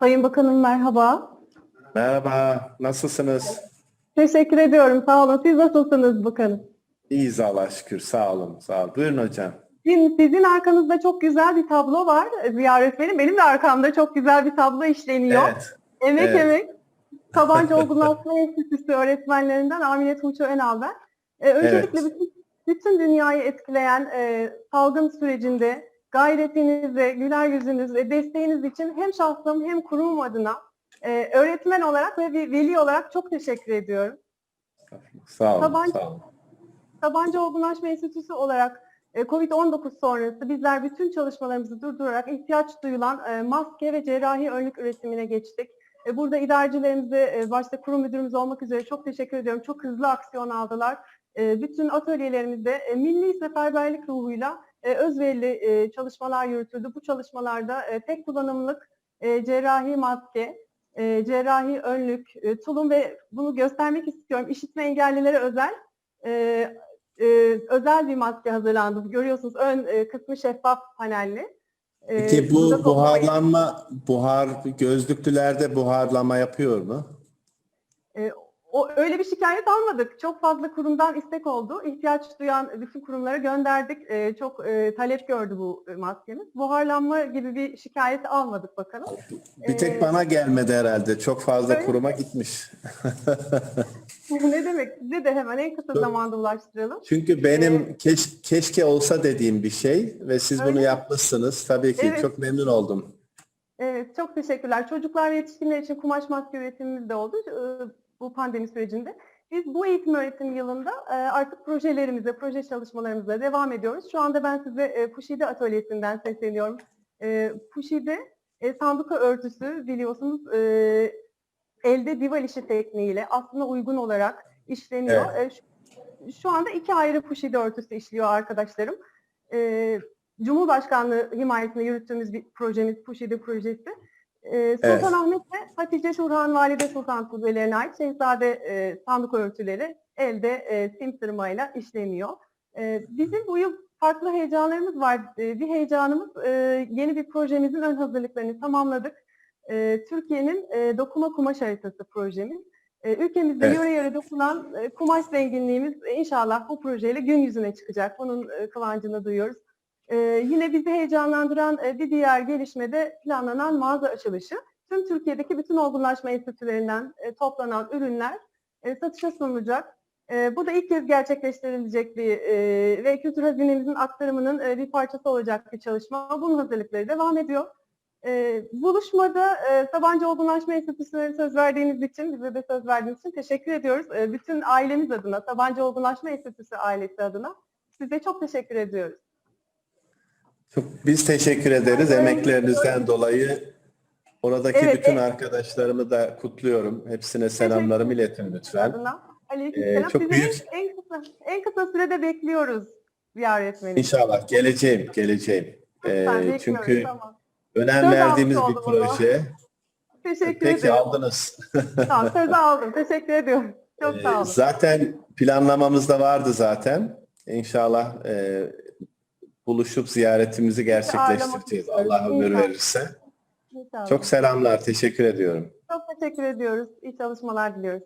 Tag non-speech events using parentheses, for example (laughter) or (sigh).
Sayın Bakanım merhaba. Merhaba, nasılsınız? Teşekkür ediyorum. Sağ olun. Siz nasılsınız bakanım? İyiyiz Allah'a şükür, sağ olun, sağ olun. Buyurun hocam. Sizin, sizin arkanızda çok güzel bir tablo var. Ziyaret benim. Benim de arkamda çok güzel bir tablo işleniyor. Evet, Emek evet. emek. Sabancı Olgunlaşma Enstitüsü öğretmenlerinden Amine Tuğçe Önal ben. Ee, öncelikle bütün, bütün dünyayı etkileyen e, salgın sürecinde gayretinize, güler yüzünüz ve desteğiniz için hem şahsım hem kurumum adına e, öğretmen olarak ve bir veli olarak çok teşekkür ediyorum. sağ olun, Tabanca- sağ olun. Sabancı Olgunlaşma Enstitüsü olarak e, COVID-19 sonrası bizler bütün çalışmalarımızı durdurarak ihtiyaç duyulan e, maske ve cerrahi önlük üretimine geçtik. E, Burada idarecilerimize, başta kurum müdürümüz olmak üzere çok teşekkür ediyorum. Çok hızlı aksiyon aldılar. Bütün atölyelerimizde milli seferberlik ruhuyla e, özverili e, çalışmalar yürütüldü. Bu çalışmalarda e, tek kullanımlık e, cerrahi maske, e, cerrahi önlük, e, tulum ve bunu göstermek istiyorum. İşitme engellilere özel e, e, özel bir maske hazırlandı. Görüyorsunuz ön e, kısmı şeffaf panelli. E, Peki bu buharlanma, buhar, gözlüklülerde buharlama yapıyor mu? E, o öyle bir şikayet almadık. Çok fazla kurumdan istek oldu. İhtiyaç duyan bütün kurumlara gönderdik. E, çok e, talep gördü bu e, maskemiz. Buharlanma gibi bir şikayet almadık bakalım. Bir tek Ee, bana gelmedi herhalde. Çok fazla öyle kuruma gitmiş. (laughs) ne demek? Size de hemen en kısa zamanda ulaştıralım. Çünkü benim keş, keşke olsa dediğim bir şey ve siz Öyle bunu yapmışsınız. Tabii ki Evet. çok memnun oldum. Evet, çok teşekkürler. Çocuklar ve yetişkinler için kumaş maske üretimimiz de oldu e, bu pandemi sürecinde. Biz bu eğitim öğretim yılında e, artık projelerimize, proje çalışmalarımıza devam ediyoruz. Şu anda ben size e, Puşide Atölyesi'nden sesleniyorum. E, Puşide sanduka örtüsü biliyorsunuz elde dival işi tekniğiyle aslında uygun olarak işleniyor. E, şu, anda iki ayrı Puşide örtüsü işliyor arkadaşlarım. Cumhurbaşkanlığı himayesinde yürüttüğümüz bir projemiz Puşide projesi. Ee, Sultanahmet ve Hatice Şurhan Valide Sultan Kuzelerine ait Şehzade e, sandık örtüleri elde e, sim sırmayla işleniyor. E, bizim bu yıl farklı heyecanlarımız var. E, bir heyecanımız e, yeni bir projemizin ön hazırlıklarını tamamladık. E, Türkiye'nin e, dokuma kumaş haritası projemiz. E, ülkemizde Evet. yöre yöre dokunan e, kumaş zenginliğimiz e, inşallah bu projeyle gün yüzüne çıkacak. Bunun e, kıvancını duyuyoruz. Ee, yine bizi heyecanlandıran e, bir diğer gelişme de planlanan mağaza açılışı. Tüm Türkiye'deki bütün olgunlaşma enstitülerinden e, toplanan ürünler e, satışa sunulacak. Bu da ilk kez gerçekleştirilecek bir ve kültür hazinemizin aktarımının bir parçası olacak bir çalışma. Bunun hazırlıkları devam ediyor. Buluşmada Sabancı Olgunlaşma Enstitüsü'ne söz verdiğiniz için, bize de söz verdiğiniz için teşekkür ediyoruz. Bütün ailemiz adına, Sabancı Olgunlaşma Enstitüsü ailesi adına size çok teşekkür ediyoruz. Çok, biz teşekkür ederiz emeklerinizden dolayı. Oradaki Evet, bütün evet. arkadaşlarımı da kutluyorum. Hepsine selamlarımı iletin lütfen. Aleykümselam. Ee, çok Sizi büyük- en, kısa en kısa sürede bekliyoruz ziyaretmeni. İnşallah geleceğim, geleceğim. Ee, Lütfen çünkü tamam. önem Söz verdiğimiz bir proje. Teşekkür Peki ederim. aldınız. (laughs) Tamam sözü aldım. Teşekkür ediyorum. Çok Ee, sağ olun. Zaten planlamamızda vardı zaten. İnşallah e, buluşup ziyaretimizi gerçekleştireceğiz. Allah ömür verirse. İnşallah. Çok selamlar, teşekkür ediyorum. Çok teşekkür ediyoruz. İyi çalışmalar diliyoruz.